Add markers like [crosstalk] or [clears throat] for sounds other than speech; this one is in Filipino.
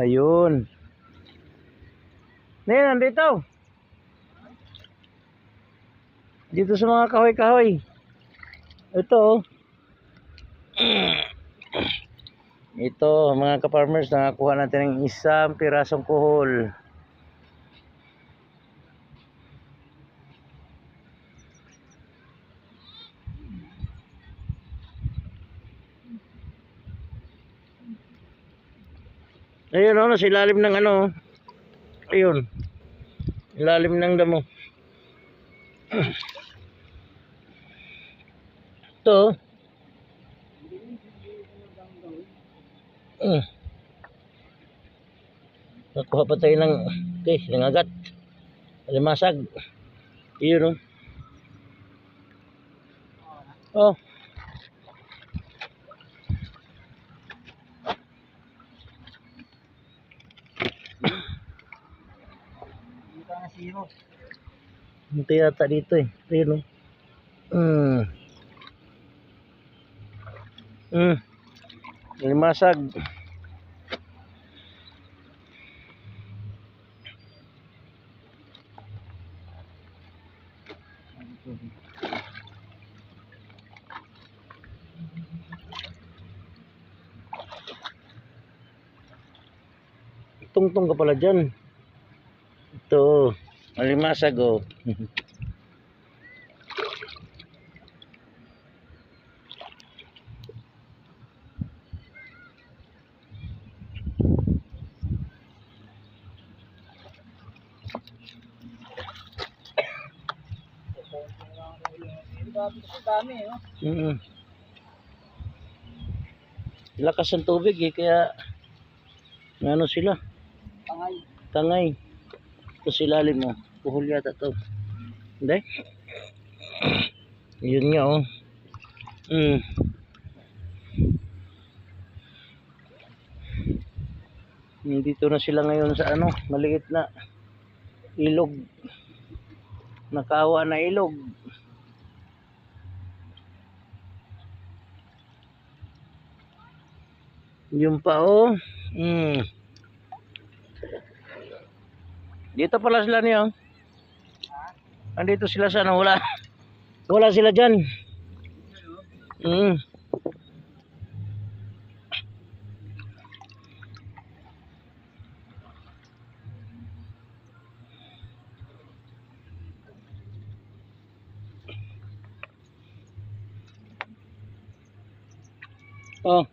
Ayun. Ngayon, nandito. Dito sa mga kahoy-kahoy. Ito, oh. Ito, mga ka-farmers, nakakuha natin ng isang pirasong kuhol. Ayun, oh, nasa ilalim ng ano. Ayun. Ilalim ng damo. [clears throat] Ito. Mm. Nakuha pa tayo ng okay, ng agat. Alimasag. Iyon oh. Oh. Dito na zero. Hindi yata dito eh. Ayun oh. Mm. Mm. Alimasag. Tungtong ka pala dyan. Ito. Alimasag oh. Dami no? Mm. Lakas ng tubig eh, kaya ano sila, Pangay. tangay. Sa ilalim mo, puhol yata to. Hindi? Yun nga oh. Mm. Dito na sila ngayon sa ano, maliit na ilog. Nakawa na ilog. Yung pa oh. Mm. Dito pala sila niyo. Andito sila sa ano, wala. Wala sila diyan. Mm. Oh.